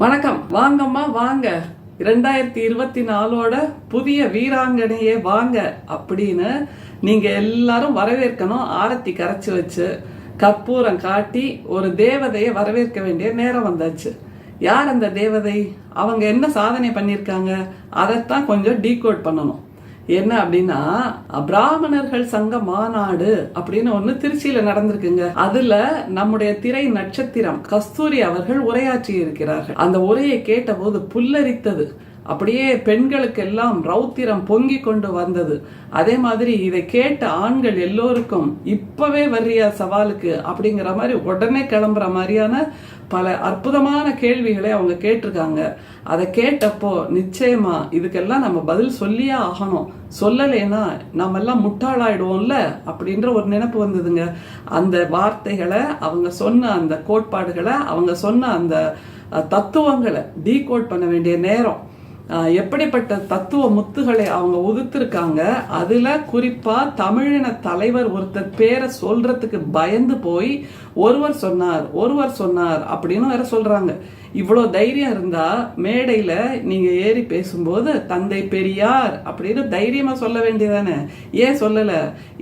வணக்கம். வாங்கம்மா வாங்க. இரண்டாயிரத்தி இருபத்தி நாலோட புதிய வீராங்கனையே வாங்க அப்படின்னு நீங்க எல்லாரும் வரவேற்கணும். ஆரத்தி கரைச்சி வச்சு கற்பூரம் காட்டி ஒரு தேவதையை வரவேற்க வேண்டிய நேரம் வந்தாச்சு. யார் அந்த தேவதை? அவங்க என்ன சாதனை பண்ணியிருக்காங்க? அதைத்தான் கொஞ்சம் டீகோட் பண்ணணும். என்ன அப்படின்னா பிராமணர்கள் சங்க மாநாடு அப்படின்னு ஒண்ணு திருச்சியில நடந்திருக்குங்க. அதுல நம்முடைய திரை நட்சத்திரம் கஸ்தூரி அவர்கள் உரையாற்றி இருக்கிறார்கள் அந்த உரையை கேட்டபோது புல்லரித்தது. அப்படியே பெண்களுக்கெல்லாம் ரௌத்திரம் பொங்கி கொண்டு வந்தது. அதே மாதிரி இதை கேட்ட ஆண்கள் எல்லோருக்கும் இப்பவே வர்றியா சவாலுக்கு அப்படிங்கிற மாதிரி உடனே கிளம்புற மாதிரியான பல அற்புதமான கேள்விகளை அவங்க கேட்டிருக்காங்க. அதை கேட்டப்போ நிச்சயமா இதுக்கெல்லாம் நம்ம பதில் சொல்லியே ஆகணும். சொல்லலைன்னா நம்ம எல்லாம் முட்டாளாயிடுவோம்ல அப்படின்ற ஒரு நினைப்பு வந்ததுங்க. அந்த வார்த்தைகளை அவங்க சொன்ன அந்த கோட்பாடுகளை அவங்க சொன்ன அந்த தத்துவங்களை டீகோட் பண்ண வேண்டிய நேரம். எப்படிப்பட்ட தத்துவ முத்துகளை அவங்க உதுத்திருக்காங்க அதுல குறிப்பா தமிழின தலைவர் ஒருத்தர் பேரை சொல்றதுக்கு பயந்து போய் ஒருவர் சொன்னார் ஒருவர் சொன்னார் அப்படின்னு வேற சொல்றாங்க. இவ்வளோ தைரியம் இருந்தால் மேடையில் நீங்கள் ஏறி பேசும்போது தந்தை பெரியார் அப்படின்னு தைரியமாக சொல்ல வேண்டியதானே? ஏன் சொல்லலை?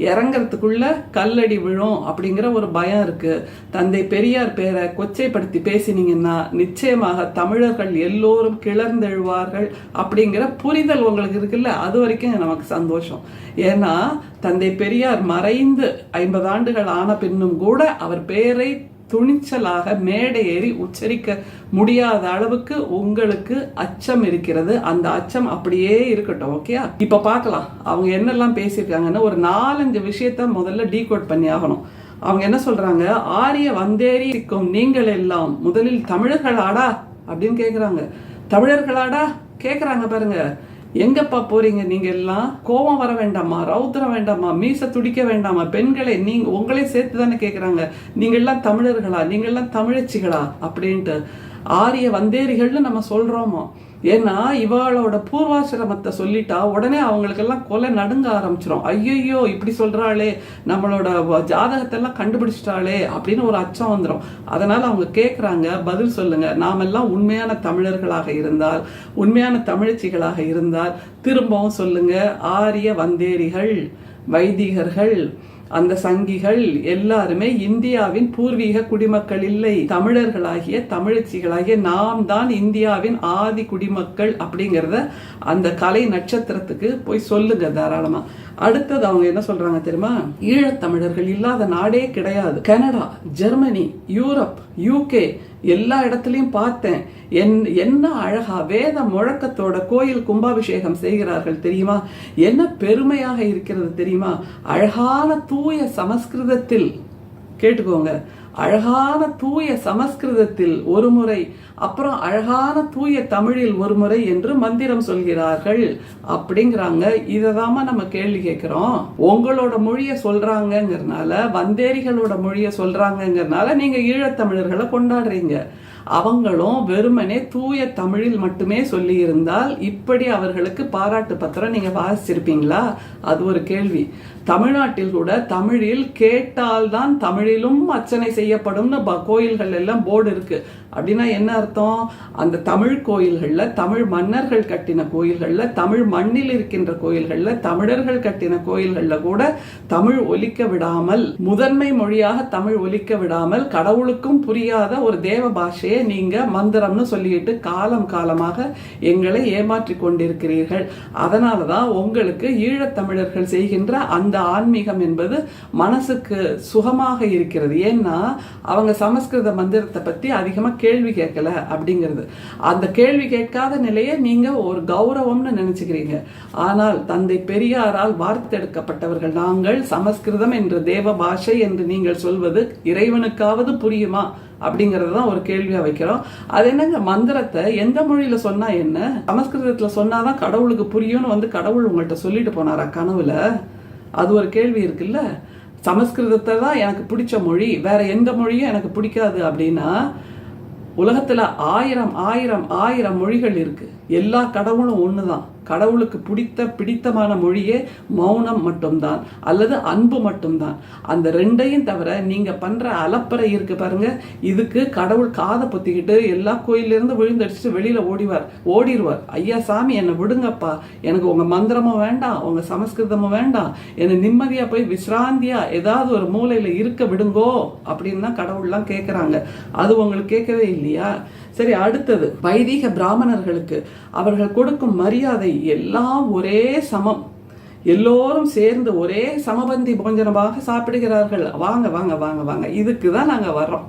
இறங்கிறதுக்குள்ள கல்லடி விழும் அப்படிங்கிற ஒரு பயம் இருக்குது தந்தை பெரியார் பேரை கொச்சைப்படுத்தி பேசினீங்கன்னா நிச்சயமாக தமிழர்கள் எல்லோரும் கிளர்ந்தெழுவார்கள் அப்படிங்கிற புரிதல் உங்களுக்கு இருக்குல்ல? அது வரைக்கும் நமக்கு சந்தோஷம். ஏன்னா தந்தை பெரியார் மறைந்து ஐம்பது ஆண்டுகள் ஆன பின்னும் கூட அவர் பேரை துணிச்சலாக மேடை ஏறி உச்சரிக்க முடியாத அளவுக்கு உங்களுக்கு அச்சம் இருக்கிறது. அந்த அச்சம் அப்படியே இருக்கட்டும் ஓகே இப்ப பார்க்கலாம். அவங்க என்னெல்லாம் பேசியிருக்காங்கன்னு ஒரு நாலஞ்சு விஷயத்த முதல்ல டீகோட் பண்ணி ஆகணும். அவங்க என்ன சொல்றாங்க? ஆரிய வந்தேறி இருக்கும் நீங்கள் எல்லாம் முதலில் தமிழர்களாடா அப்படின்னு கேக்குறாங்க. தமிழர்களாடா? கேக்குறாங்க பாருங்க. எங்கப்பா போறீங்க நீங்க எல்லாம் கோபம் வர வேண்டாமா? ரௌத்திரம் வேண்டாமா? மீச துடிக்க வேண்டாமா? பெண்களை நீங்க உங்களே சேர்த்து தானே கேக்குறாங்க. நீங்க எல்லாம் தமிழர்களா? நீங்க எல்லாம் தமிழச்சிகளா? அப்படின்ட்டு ஆரிய வந்தேரிகள்னு நம்ம சொல்றோமோ? ஏன்னா இவளோட பூர்வாசிரமத்தை சொல்லிட்டா உடனே அவங்களுக்கெல்லாம் கொலை நடுங்க ஆரம்பிச்சிடும் ஐயையோ இப்படி சொல்றாளே நம்மளோட ஜாதகத்தெல்லாம் கண்டுபிடிச்சிட்டாளே அப்படின்னு ஒரு அச்சம் வந்துடும் அதனால அவங்க கேட்குறாங்க பதில் சொல்லுங்க. நாமெல்லாம் உண்மையான தமிழர்களாக இருந்தால் உண்மையான தமிழச்சிகளாக இருந்தால் திரும்பவும் சொல்லுங்க. ஆரிய வந்தேரிகள் வைதிகர்கள் அந்த சங்கிகள் எல்லாருமே இந்தியாவின் பூர்வீக குடிமக்கள் இல்லை தமிழர்களாகிய தமிழச்சிகளாகிய நாம் தான் இந்தியாவின் ஆதி குடிமக்கள் அப்படிங்கிறத அந்த கலை நட்சத்திரத்துக்கு போய் சொல்லுங்க தாராளமா. அடுத்தது அவங்க என்ன சொல்றாங்க தெரியுமா? ஈழத்தமிழர்கள் இல்லாத நாடே கிடையாது. கனடா ஜெர்மனி யூரோப் யூகே எல்லா இடத்துலயும் பார்த்தேன். என் என்ன அழகா வேத முழக்கத்தோட கோயில் கும்பாபிஷேகம் செய்கிறார்கள் தெரியுமா? என்ன பெருமையாக இருக்கிறது தெரியுமா? அழகான தூய சமஸ்கிருதத்தில் கேட்டுக்கோங்க அழகான தூய சமஸ்கிருதத்தில் ஒரு முறை அப்புறம் அழகான தூய தமிழில் ஒரு முறை என்று மந்திரம் சொல்கிறார்கள். அப்படிங்கிறாங்க. இததாம நம்ம கேள்வி கேட்குறோம். உங்களோட மொழியை சொல்றாங்கங்கிறனால வந்தேரிகளோட மொழியை சொல்றாங்கங்கிறனால நீங்க ஈழத்தமிழர்களை கொண்டாடுறீங்க. அவங்களும் வெறுமனே தூய தமிழில் மட்டுமே சொல்லி இருந்தால் இப்படி அவர்களுக்கு பாராட்டு பத்திரம் நீங்க வாசிச்சிருப்பீங்களா? அது ஒரு கேள்வி. தமிழ்நாட்டில் கூட தமிழில் கேட்டால்தான் தமிழிலும் அர்ச்சனை செய்யப்படும்னு ப- கோயில்கள் எல்லாம் போர்டு இருக்கு. அப்படின்னா என்ன அர்த்தம்? அந்த தமிழ் கோயில்களில் தமிழ் மன்னர்கள் கட்டின கோயில்களில் தமிழ் மண்ணில் இருக்கின்ற கோயில்களில் தமிழர்கள் கட்டின கோயில்களில் கூட தமிழ் ஒலிக்க விடாமல் முதன்மை மொழியாக தமிழ் ஒலிக்க விடாமல் கடவுளுக்கும் புரியாத ஒரு தேவ பாஷையை நீங்கள் மந்திரம்னு சொல்லிட்டு காலம் காலமாக எங்களை ஏமாற்றி கொண்டிருக்கிறீர்கள். அதனாலதான் உங்களுக்கு ஈழத்தமிழர்கள் செய்கின்ற அந்த ஆன்மீகம் என்பது மனசுக்கு சுகமாக இருக்கிறது. ஏன்னா அவங்க சமஸ்கிருத மந்திரத்தை பத்தி அதிகமா கேள்வி கேட்கல அப்படிங்கிறது. அந்த கேள்வி கேட்காத நிலையை நீங்க ஒரு கௌரவம்னு நினச்சிக்கிறீங்க. ஆனால் தந்தை பெரியாரால் வார்த்தெடுக்கப்பட்டவர்கள் நாங்கள் சமஸ்கிருதம் என்ற தேவ பாஷை என்று நீங்கள் சொல்வது இறைவனுக்காவது புரியுமா? அப்படிங்கறது தான் ஒரு கேள்வியா வைக்கிறோம். அது என்னங்க மந்திரத்தை எந்த மொழியில சொன்னா என்ன? சமஸ்கிருதத்துல சொன்னாதான் கடவுளுக்கு புரியும்னு வந்து கடவுள் உங்கள்கிட்ட சொல்லிட்டு போனாரா கனவுல? அது ஒரு கேள்வி இருக்குல்ல? சமஸ்கிருதத்தை தான் எனக்கு பிடிச்ச மொழி வேற எந்த மொழியும் எனக்கு பிடிக்காது அப்படின்னா உலகத்தில் ஆயிரம் ஆயிரம் ஆயிரம் மொழிகள் இருக்குது எல்லா கடவுளும் ஒன்று தான் கடவுளுக்கு பிடித்த பிடித்தமான மொழியே மௌனம் மட்டும்தான் அல்லது அன்பு மட்டும்தான். அந்த ரெண்டையும் தவிர நீங்கள் பண்ணுற அலப்பறை இருக்கு பாருங்க இதுக்கு கடவுள் காதை பொத்திக்கிட்டு எல்லா கோயிலிருந்து விழுந்தடிச்சுட்டு வெளியில் ஓடிவார் ஓடிடுவார் ஐயா சாமி என்னை விடுங்கப்பா. எனக்கு உங்கள் மந்திரமும் வேண்டாம் உங்கள் சமஸ்கிருதமும் வேண்டாம். என்னை நிம்மதியாக போய் விசிராந்தியாக ஏதாவது ஒரு மூலையில் இருக்க விடுங்கோ அப்படின்னு தான் கடவுள்லாம் கேட்குறாங்க அது உங்களுக்கு கேட்கவே இல்லையா? சரி அடுத்தது வைதிக பிராமணர்களுக்கு. அவர்கள் கொடுக்கும் மரியாதை எல்லாம் ஒரே சமம். எல்லோரும் சேர்ந்து ஒரே சமபந்தி போஞ்சனமாக சாப்பிடுகிறார்கள். வாங்க வாங்க வாங்க வாங்க. இதுக்கு தான் நாங்கள் வர்றோம்.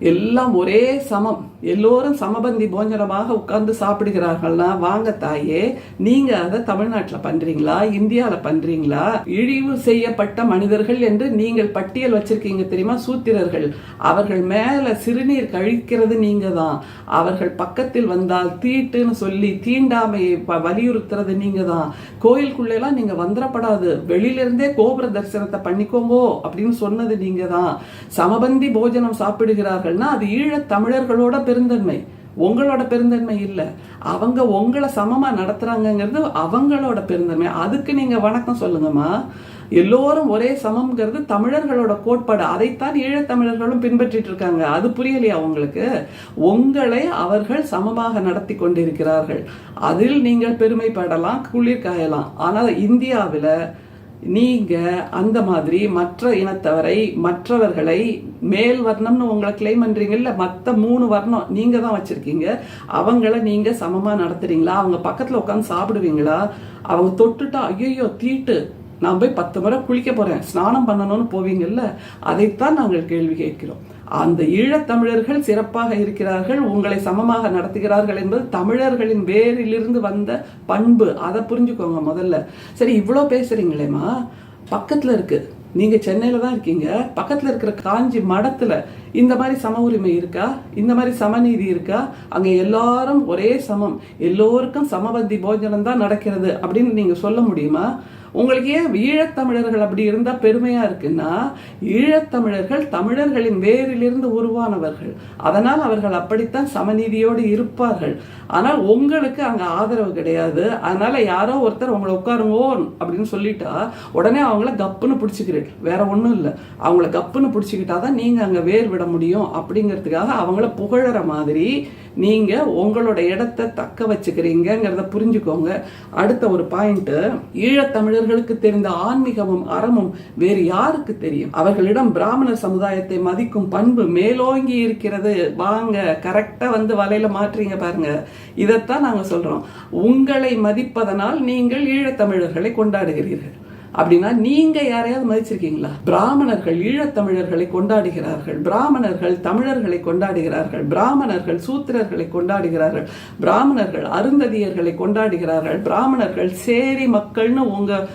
எல்லாம் ஒரே சமம். எல்லோரும் சமபந்தி போஞ்சனமாக உட்கார்ந்து சாப்பிடுகிறார்கள்னா வாங்க தாயே நீங்க அதை தமிழ்நாட்டில் பண்றீங்களா? இந்தியாவில் பண்றீங்களா? இழிவு செய்யப்பட்ட மனிதர்கள் என்று நீங்கள் பட்டியல் வச்சிருக்கீங்க தெரியுமா? சூத்திரர்கள். அவர்கள் மேல சிறுநீர் கழிக்கிறது நீங்க தான். அவர்கள் பக்கத்தில் வந்தால் தீட்டுன்னு சொல்லி தீண்டாமையை வலியுறுத்துறது நீங்க தான். கோயிலுக்குள்ளெல்லாம் நீங்க வந்துடப்படாது. வெளியில இருந்தே கோபுர தரிசனத்தை பண்ணிக்கோங்கோ அப்படின்னு சொன்னது நீங்க தான். சமபந்தி போஜனம் சாப்பிடுகிறார்கள்னா அது ஈழத் தமிழர்களோட பெருந்தன்மை. உங்களோட பெருந்தன்மை இல்லை. அவங்க உங்களை சமமா நடத்துறாங்கங்கிறது அவங்களோட பெருந்தன்மை. அதுக்கு நீங்க வணக்கம் சொல்லுங்கம்மா. எல்லோரும் ஒரே சமம்ங்கிறது தமிழர்களோட கோட்பாடு. அதைத்தான் ஈழத்தமிழர்களும் பின்பற்றிட்டு இருக்காங்க. அது புரியலையா அவங்களுக்கு உங்களை அவர்கள் சமமாக நடத்தி கொண்டிருக்கிறார்கள். அதில் நீங்கள் பெருமைப்படலாம் குளிர் காயலாம் ஆனால் இந்தியாவில் நீங்க அந்த மாதிரி மற்ற இனத்தவரை மற்றவர்களை மேல் வர்ணம்னு உங்களை கிளைம் பண்றீங்கல்ல மற்ற மூணு வர்ணம் நீங்கள் தான் வச்சிருக்கீங்க. அவங்கள நீங்க சமமா நடத்துறீங்களா? அவங்க பக்கத்துல உட்காந்து சாப்பிடுவீங்களா? அவங்க தொட்டுட்டா ஐயோ தீட்டு. நான் போய் பத்து முறை குளிக்க போறேன். ஸ்நானம் பண்ணணும்னு போவீங்கல்ல? அதைத்தான் நாங்கள் கேள்வி கேட்கிறோம். அந்த ஈழத்தமிழர்கள் சிறப்பாக இருக்கிறார்கள் உங்களை சமமாக நடத்துகிறார்கள் என்பது தமிழர்களின் வேரிலிருந்து வந்த பண்பு. அதை புரிஞ்சுக்கோங்க முதல்ல. சரி இவ்வளோ பேசுறீங்களேம்மா. பக்கத்தில் இருக்கு. நீங்க சென்னையில தான் இருக்கீங்க. பக்கத்தில் இருக்கிற காஞ்சி மடத்துல இந்த மாதிரி சம உரிமை இருக்கா? இந்த மாதிரி சமநீதி இருக்கா? அங்க எல்லாரும் ஒரே சமம். எல்லோருக்கும் சமபந்தி போஜனம் தான் நடக்கிறது அப்படின்னு நீங்க சொல்ல முடியுமா? உங்களுக்கு ஏன் ஈழத்தமிழர்கள் அப்படி இருந்தால் பெருமையா இருக்குன்னா ஈழத்தமிழர்கள் தமிழர்களின் வேரிலிருந்து உருவானவர்கள். அதனால் அவர்கள் அப்படித்தான் சமநீதியோடு இருப்பார்கள். ஆனால் உங்களுக்கு அங்க ஆதரவு கிடையாது. அதனால யாரோ ஒருத்தர் உங்களை உட்காருங்கோ அப்படின்னு சொல்லிட்டா உடனே அவங்கள கப்புன்னு பிடிச்சிக்கிறீர்கள். வேற ஒன்றும் இல்லை. அவங்கள கப்புன்னு பிடிச்சிக்கிட்டா தான் நீங்கள் அங்க வேர் விட முடியும் அப்படிங்கிறதுக்காக அவங்கள புகழற மாதிரி நீங்கள் உங்களோட இடத்த தக்க வச்சுக்கிறீங்கிறத புரிஞ்சுக்கோங்க. அடுத்த ஒரு பாயிண்ட்டு ஈழத்தமிழர்களுக்கு தெரிந்த ஆன்மீகமும் அறமும் வேறு யாருக்கு தெரியும்? அவர்களிடம் பிராமணர் சமுதாயத்தை மதிக்கும் பண்பு மேலோங்கி இருக்கிறது. வாங்க கரெக்டாக வந்து வலையில் மாற்றீங்க பாருங்க. இதைத்தான் நாங்கள் சொல்கிறோம் உங்களை மதிப்பதனால் நீங்கள் ஈழத்தமிழர்களை கொண்டாடுகிறீர்கள். அப்படின்னா நீங்க யாரையாவது மதிச்சிருக்கீங்களா? பிராமணர்கள் ஈழத்தமிழர்களை கொண்டாடுகிறார்கள். பிராமணர்கள் தமிழர்களை கொண்டாடுகிறார்கள். பிராமணர்கள் சூத்திரர்களை கொண்டாடுகிறார்கள். பிராமணர்கள் அருந்ததியர்களை கொண்டாடுகிறார்கள். பிராமணர்கள் சேரி மக்கள்னு உங்க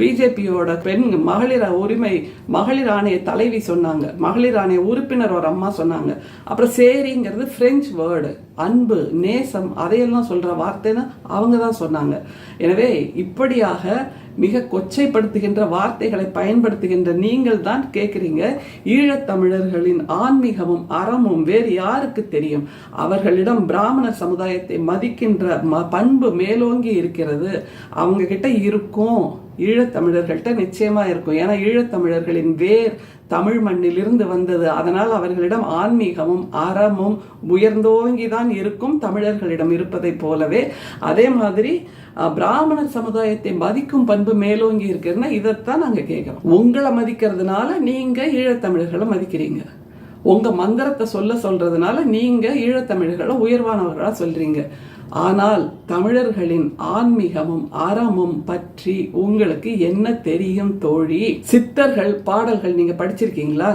பிஜேபியோட பெண் மகளிர் உரிமை மகளிர் ஆணைய தலைவி சொன்னாங்க. மகளிர் ஆணைய உறுப்பினர் ஒரு அம்மா சொன்னாங்க. அப்புறம் சேரிங்கிறது பிரெஞ்சு வேர்டு அன்பு நேசம் அதையெல்லாம் சொல்கிற வார்த்தைன்னு அவங்க தான் சொன்னாங்க. எனவே இப்படியாக மிக கொச்சைப்படுத்துகின்ற வார்த்தைகளை பயன்படுத்துகின்ற நீங்கள் தான் கேட்குறீங்க ஈழத்தமிழர்களின் ஆன்மீகமும் அறமும் வேறு யாருக்கு தெரியும்? அவர்களிடம் பிராமண சமுதாயத்தை மதிக்கின்ற ம- பண்பு மேலோங்கி இருக்கிறது. அவங்க கிட்ட இருக்கும். ஈழத்தமிழர்கள்ட்ட நிச்சயமா இருக்கும். ஏன்னா ஈழத்தமிழர்களின் வேர் தமிழ் மண்ணிலிருந்து வந்தது. அதனால் அவர்களிடம் ஆன்மீகமும் அறமும் உயர்ந்தோங்கி தான் இருக்கும் தமிழர்களிடம் இருப்பதைப் போலவே. அதே மாதிரி அஹ், பிராமணர் சமுதாயத்தை மதிக்கும் பண்பு மேலோங்கி இருக்குன்னா இதைத்தான் நாங்கள் கேட்குறோம். உங்களை மதிக்கிறதுனால நீங்கள் ஈழத்தமிழர்களை மதிக்கிறீங்க. உங்கள் மந்திரத்தை சொல்ல சொல்கிறதுனால நீங்கள் ஈழத்தமிழர்களை உயர்வானவர்களாக சொல்கிறீங்க ஆனால் தமிழர்களின் ஆன்மீகமும் அறமும் பற்றி உங்களுக்கு என்ன தெரியும் தோழி? சித்தர்கள் பாடல்கள் நீங்க படிச்சிருக்கீங்களா?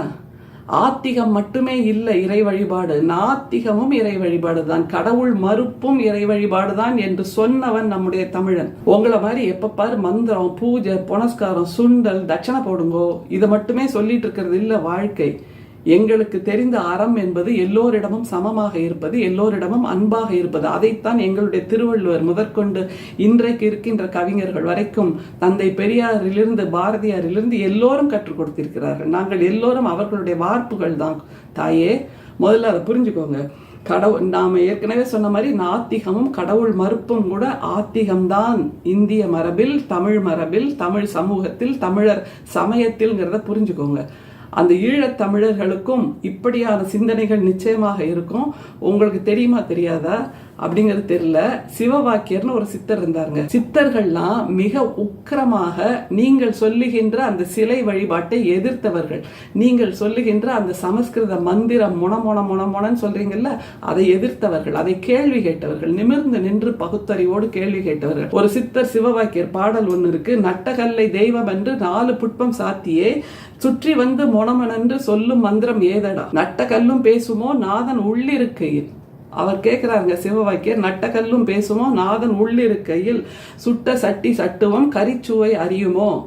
ஆத்திகம் மட்டுமே இல்லை இறை வழிபாடு. நாத்திகமும் இறை வழிபாடு தான். கடவுள் மறுப்பும் இறை வழிபாடு தான் என்று சொன்னவன் நம்முடைய தமிழன். உங்களை மாதிரி எப்ப பாரு மந்திரம் பூஜை புனஸ்காரம் சுண்டல் தட்சணை போடுங்கோ. இதை மட்டுமே சொல்லிட்டு இருக்கிறது இல்லை வாழ்க்கை. எங்களுக்கு தெரிந்த அறம் என்பது எல்லோரிடமும் சமமாக இருப்பது எல்லோரிடமும் அன்பாக இருப்பது. அதைத்தான் எங்களுடைய திருவள்ளுவர் முதற்கொண்டு இன்றைக்கு இருக்கின்ற கவிஞர்கள் வரைக்கும் தந்தை பெரியாரிலிருந்து பாரதியாரிலிருந்து எல்லோரும் கற்றுக் கொடுத்திருக்கிறார்கள். நாங்கள் எல்லோரும் அவர்களுடைய வார்ப்புகள் தான். தாயே முதல்ல அதை புரிஞ்சுக்கோங்க. கடவுள் நாம் ஏற்கனவே சொன்ன மாதிரி நாத்திகமும் கடவுள் மறுப்பும் கூட ஆத்திகம்தான். இந்திய மரபில் தமிழ் மரபில் தமிழ் சமூகத்தில் தமிழர் சமயத்தில்ங்கிறத புரிஞ்சுக்கோங்க. அந்த ஈழத் தமிழர்களுக்கும் இப்படியான சிந்தனைகள் நிச்சயமாக இருக்கும். உங்களுக்கு தெரியுமா தெரியாதா? அப்படிங்கிறது தெரியல. சிவவாக்கியர்னு ஒரு சித்தர் இருந்தாருங்க. சித்தர்கள்லாம் மிக உக்கிரமாக நீங்கள் சொல்லுகின்ற அந்த சிலை வழிபாட்டை எதிர்த்தவர்கள். நீங்கள் சொல்லுகின்ற அந்த சமஸ்கிருத மந்திரம் முன முன முன முனன்னு சொல்றீங்கல்ல அதை எதிர்த்தவர்கள் அதை கேள்வி கேட்டவர்கள் நிமிர்ந்து நின்று பகுத்தறிவோடு கேள்வி கேட்டவர்கள். ஒரு சித்தர் சிவவாக்கியர் பாடல் ஒன்று இருக்கு. நட்டகல்லை தெய்வம் என்று நாலு புட்பம் சாத்தியே சுற்றி வந்து மொனமனன்று சொல்லும் மந்திரம் ஏதடா? நட்ட கல்லும் பேசுமோ நாதன் உள்ளிருக்கையில். அவர் கேட்குறாருங்க சிவவாக்கியர் நட்டக்கல்லும் பேசுமோ? நாதன் உள்ளிருக்கையில் சுட்ட சட்டி சட்டுவம் கரிச்சுவை அறியுமோ?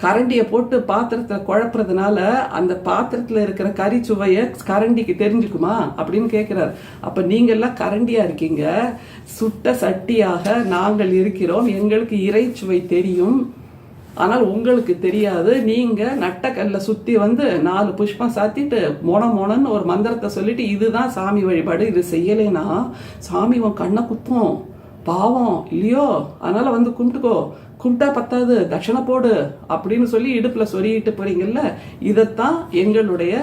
கரண்டியை போட்டு பாத்திரத்தில் குழப்புறதுனால அந்த பாத்திரத்தில் இருக்கிற கறிச்சுவையை கரண்டிக்கு தெரிஞ்சுக்குமா? அப்படின்னு கேட்குறாரு. அப்போ நீங்கள்லாம் கரண்டியாக இருக்கீங்க. சுட்ட சட்டியாக நாங்கள் இருக்கிறோம். எங்களுக்கு இறைச்சுவை தெரியும். ஆனால் உங்களுக்கு தெரியாது. நீங்கள் நட்டக்கல்ல சுற்றி வந்து நாலு புஷ்பம் சாத்திட்டு மொன மொனன்னு ஒரு மந்திரத்தை சொல்லிட்டு இதுதான் சாமி வழிபாடு இது செய்யலைன்னா சாமி உன் கண்ணை குத்தும். பாவம் இல்லையோ? அதனால் வந்து கும்பிட்டுக்கோ. கும்பிட்டா பத்தாது தட்சணை போடு அப்படின்னு சொல்லி இடுப்பில் சொருகிட்டு போகிறீங்கல்ல இதைத்தான் எங்களுடைய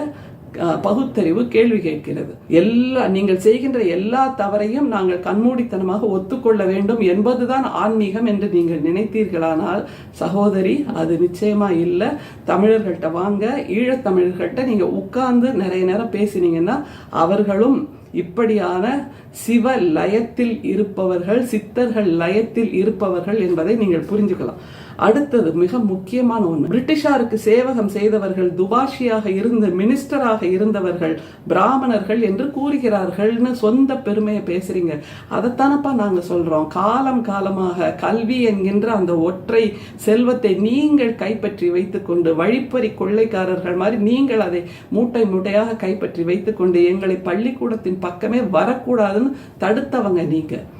பகுத்தறிவு கேள்வி கேட்கிறது. எல்லா நீங்கள் செய்கின்ற எல்லா தவறையும் நாங்கள் கண்மூடித்தனமாக ஒத்துக்கொள்ள வேண்டும் என்பதுதான் ஆன்மீகம் என்று நீங்கள் நினைத்தீர்களானால் சகோதரி அது நிச்சயமா இல்லை. தமிழர்கள்ட்ட வாங்க ஈழத்தமிழர்கள்ட்ட நீங்க உட்கார்ந்து நிறைய நேரம் பேசினீங்கன்னா அவர்களும் இப்படியான சிவ லயத்தில் இருப்பவர்கள் சித்தர்கள் லயத்தில் இருப்பவர்கள் என்பதை நீங்கள் புரிஞ்சுக்கலாம். அடுத்தது மிக முக்கியமான ஒன்று பிரிட்டிஷாருக்கு சேவகம் செய்தவர்கள் துபாஷியாக இருந்து மினிஸ்டராக இருந்தவர்கள் பிராமணர்கள் என்று கூறுகிறார்கள்னு சொந்த பெருமையை பேசுறீங்க. அதைத்தானப்பா நாங்கள் சொல்றோம். காலம் காலமாக கல்வி என்கின்ற அந்த ஒற்றை செல்வத்தை நீங்கள் கைப்பற்றி வைத்துக்கொண்டு வழிப்பறி கொள்ளைக்காரர்கள் மாதிரி நீங்கள் அதை மூட்டை மூட்டையாக கைப்பற்றி வைத்துக்கொண்டு எங்களை பள்ளிக்கூடத்தின் பக்கமே வரக்கூடாதுன்னு தடுத்தவங்க நீங்கள்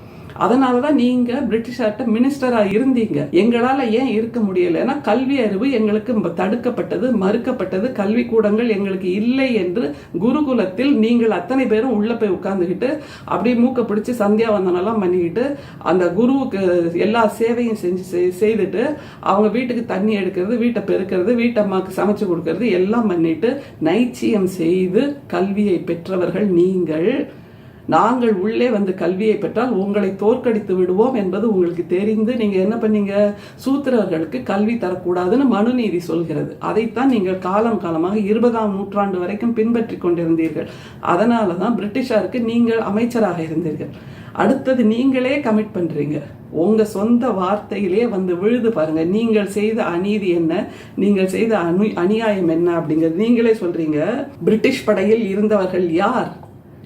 அதனால தான் நீங்க பிரிட்டிஷார்ட்ட மினிஸ்டராக இருந்தீங்க. எங்களால ஏன் இருக்க முடியலைன்னா கல்வி அறிவு எங்களுக்கு தடுக்கப்பட்டது மறுக்கப்பட்டது. கல்வி கூடங்கள் எங்களுக்கு இல்லை என்று குருகுலத்தில் நீங்கள் அத்தனை பேரும் உள்ள போய் உட்காந்துக்கிட்டு அப்படியே மூக்க சந்தியா சந்தியாவந்தனெல்லாம் பண்ணிக்கிட்டு அந்த குருவுக்கு எல்லா சேவையும் செஞ்சு செய்துட்டு அவங்க வீட்டுக்கு தண்ணி எடுக்கிறது வீட்டை பெருக்கிறது வீட்டம்மாவுக்கு சமைச்சு கொடுக்கறது எல்லாம் பண்ணிட்டு நைச்சியம் செய்து கல்வியை பெற்றவர்கள் நீங்கள். நாங்கள் உள்ளே வந்து கல்வியை பெற்றால் உங்களை தோற்கடித்து விடுவோம் என்பது உங்களுக்கு தெரிந்து நீங்கள் என்ன பண்ணீங்க? சூத்திரர்களுக்கு கல்வி தரக்கூடாதுன்னு மனுநீதி சொல்கிறது. அதைத்தான் நீங்கள் காலம் காலமாக இருபதாம் நூற்றாண்டு வரைக்கும் பின்பற்றி கொண்டிருந்தீர்கள். அதனால தான் பிரிட்டிஷாருக்கு நீங்கள் அமைச்சராக இருந்தீர்கள். அடுத்தது நீங்களே கமிட் பண்ணுறீங்க உங்கள் சொந்த வார்த்தையிலே வந்து விழுது பாருங்க. நீங்கள் செய்த அநீதி என்ன? நீங்கள் செய்த அனு அநியாயம் என்ன அப்படிங்கிறது நீங்களே சொல்கிறீங்க பிரிட்டிஷ் படையில் இருந்தவர்கள் யார்?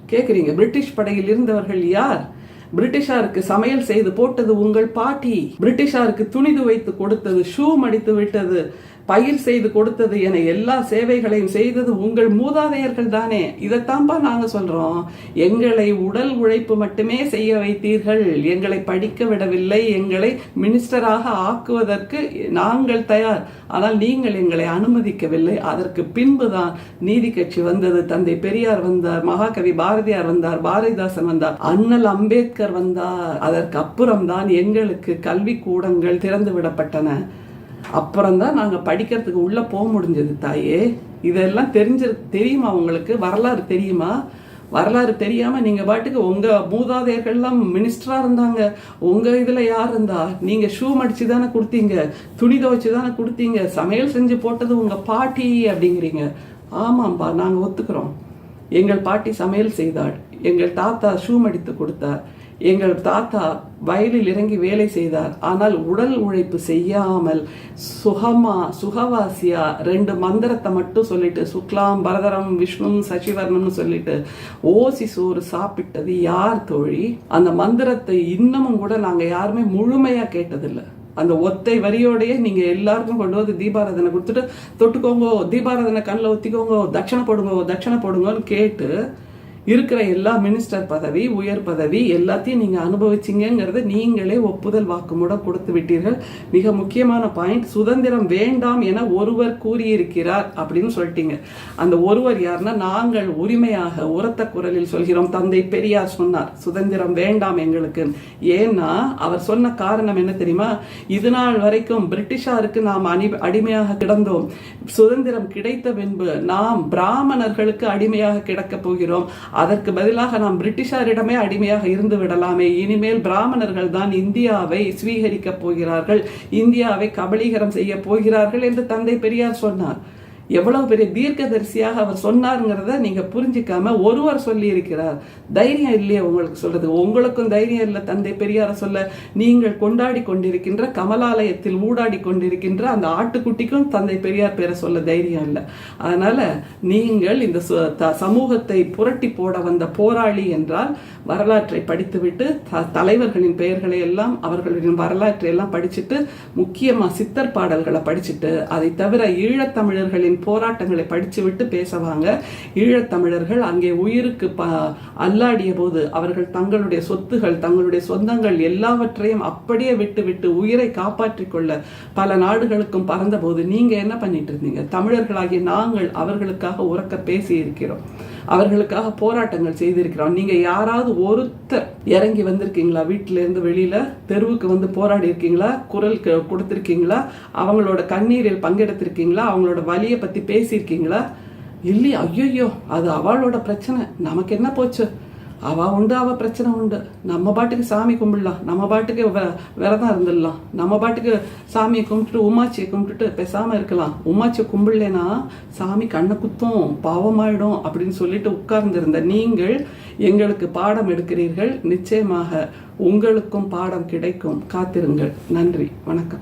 கேட்குறீங்க பிரிட்டிஷ் படையில் இருந்தவர்கள் யார்? பிரிட்டிஷாருக்கு சமையல் செய்து போட்டது உங்கள் பாட்டி. பிரிட்டிஷாருக்கு துணி துவைத்து கொடுத்தது ஷூ மடித்து விட்டது. பயிர் செய்து கொடுத்தது என எல்லா சேவைகளையும் செய்தது உங்கள் மூதாதையர்கள் தானே. இதைத்தான்பா நாங்கள் சொல்கிறோம் எங்களை உடல் உழைப்பு மட்டுமே செய்ய வைத்தீர்கள். எங்களை படிக்க விடவில்லை. எங்களை மினிஸ்டராக ஆக்குவதற்கு நாங்கள் தயார். ஆனால் நீங்கள் எங்களை அனுமதிக்கவில்லை. அதற்கு பின்புதான் நீதி கட்சி வந்தது. தந்தை பெரியார் வந்தார் மகாகவி பாரதியார் வந்தார் பாரதிதாசன் வந்தார் அண்ணல் அம்பேத்கர் வந்தார். அதற்கு அப்புறம்தான் எங்களுக்கு கல்வி கூடங்கள் திறந்து விடப்பட்டன அப்புறம்தான் நாங்கள் படிக்கிறதுக்கு உள்ளே போக முடிஞ்சது தாயே. இதெல்லாம் தெரிஞ்ச தெரியுமா உங்களுக்கு? வரலாறு தெரியுமா? வரலாறு தெரியாம நீங்க பாட்டுக்கு உங்க மூதாதையர்கள்லாம் மினிஸ்டரா இருந்தாங்க. உங்க இதுல யார் இருந்தா? நீங்க ஷூ மடிச்சு தானே கொடுத்தீங்க. துணி துவைச்சு தானே கொடுத்தீங்க. சமையல் செஞ்சு போட்டது உங்க பாட்டி அப்படிங்கிறீங்க. ஆமாம்ப்பா நாங்க ஒத்துக்கிறோம். எங்கள் பாட்டி சமையல் செய்தாள். எங்கள் தாத்தா ஷூ மடித்து கொடுத்தார். எங்கள் தாத்தா வயலில் இறங்கி வேலை செய்தார். ஆனால் உடல் உழைப்பு செய்யாமல் சுகமா சுகவாசியா ரெண்டு மந்திரத்தை மட்டும் சொல்லிட்டு சுக்லாம் பரதரம் விஷ்ணு சசிவர்ணம்னு சொல்லிட்டு ஓசி சோறு சாப்பிட்டது யார் தோழி? அந்த மந்திரத்தை இன்னமும் கூட நாங்கள் யாருமே முழுமையாக கேட்டதில்லை. அந்த ஒத்தை வரியோடையே நீங்க எல்லாருக்கும் கொண்டு வந்து தீபாராதனை கொடுத்துட்டு தொட்டுக்கோங்க தீபாராதனை கண்ணில் ஒத்திக்கோங்க தட்சணை போடுங்க தட்சணை போடுங்கன்னு கேட்டு இருக்கிற எல்லா மினிஸ்டர் பதவி உயர் பதவி எல்லாத்தையும் நீங்க அனுபவிச்சிங்கிறத நீங்களே ஒப்புதல் வாக்குமூலம் கொடுத்து விட்டீர்கள். மிக முக்கியமான பாயிண்ட் சுதந்திரம் வேண்டாம் என ஒருவர் கூறியிருக்கிறார் அப்படின்னு சொல்லிட்டீங்க. அந்த ஒருவர் யாருன்னா நாங்கள் உரிமையாக உரத்த குரலில் சொல்கிறோம். தந்தை பெரியார் சொன்னார் சுதந்திரம் வேண்டாம் எங்களுக்கு. ஏன்னா அவர் சொன்ன காரணம் என்ன தெரியுமா? இது நாள் வரைக்கும் பிரிட்டிஷாருக்கு நாம் அணி அடிமையாக கிடந்தோம். சுதந்திரம் கிடைத்த பின்பு நாம் பிராமணர்களுக்கு அடிமையாக கிடக்க போகிறோம். அதற்கு பதிலாக நாம் பிரிட்டிஷாரிடமே அடிமையாக இருந்து விடலாமே. இனிமேல் பிராமணர்கள் தான் இந்தியாவை ஸ்வீகரிக்கப் போகிறார்கள் இந்தியாவை கபலீகரம் செய்ய போகிறார்கள் என்று தந்தை பெரியார் சொன்னார். எவ்வளவு பெரிய தீர்க்கதரிசியாக அவர் சொன்னாருங்கிறத நீங்க புரிஞ்சிக்காம ஒருவர் சொல்லி இருக்கிறார் தைரியம் இல்லையே உங்களுக்கு சொல்றது. உங்களுக்கும் தைரியம் இல்லை தந்தை பெரியார சொல்ல. நீங்கள் கொண்டாடி கொண்டிருக்கின்ற கமலாலயத்தில் ஊடாடி கொண்டிருக்கின்ற அந்த ஆட்டுக்குட்டிக்கும் தந்தை பெரியார் பேரை சொல்ல தைரியம் இல்லை. அதனால நீங்கள் இந்த சு- த- சமூகத்தை புரட்டி போட வந்த போராளி என்றால் வரலாற்றை படித்துவிட்டு த- தலைவர்களின் பெயர்களை எல்லாம் அவர்களின் வரலாற்றை எல்லாம் படிச்சுட்டு முக்கியமா சித்தர் பாடல்களை படிச்சுட்டு அதை தவிர ஈழத்தமிழர்களின் போராட்டங்களை படிச்சு விட்டு பேசுவாங்க. ஈழத்தமிழர்கள் அங்கே உயிருக்கு ப அல்லாடிய போது அவர்கள் தங்களுடைய சொத்துகள் தங்களுடைய சொந்தங்கள் எல்லாவற்றையும் அப்படியே விட்டு விட்டு உயிரை காப்பாற்றிக் கொள்ள பல நாடுகளுக்கும் பறந்தபோது நீங்க என்ன பண்ணிட்டு இருந்தீங்க? தமிழர்களாகிய நாங்கள் அவர்களுக்காக உறக்க பேசி இருக்கிறோம் அவர்களுக்காக போராட்டங்கள் செய்திருக்கிறோம் நீங்க யாராவது ஒருத்தர் இறங்கி வந்திருக்கீங்களா? வீட்டிலேருந்து இருந்து வெளியில தெருவுக்கு வந்து போராடி இருக்கீங்களா? குரல் கொடுத்துருக்கீங்களா கொடுத்திருக்கீங்களா? அவங்களோட கண்ணீரில் பங்கெடுத்திருக்கீங்களா? அவங்களோட வழியை பத்தி பேசியிருக்கீங்களா? இல்லையா ஐயோ அது அவளோட பிரச்சனை. நமக்கு என்ன போச்சு? அவள் உண்டு அவள் பிரச்சனை உண்டு. நம்ம பாட்டுக்கு சாமி கும்பிடலாம். நம்ம பாட்டுக்கு வ- விரதம் இருந்துடலாம். நம்ம பாட்டுக்கு சாமியை கும்பிட்டுட்டு உமாச்சியை கும்பிட்டுட்டு பேசாமல் இருக்கலாம். உமாச்சியை கும்பிடலனா சாமி கண்ணை குத்தும் பாவமாயிடும் அப்படின்னு சொல்லிட்டு உட்கார்ந்திருந்த நீங்கள் எங்களுக்கு பாடம் எடுக்கிறீர்கள். நிச்சயமாக உங்களுக்கும் பாடம் கிடைக்கும். காத்திருங்கள். நன்றி. வணக்கம்.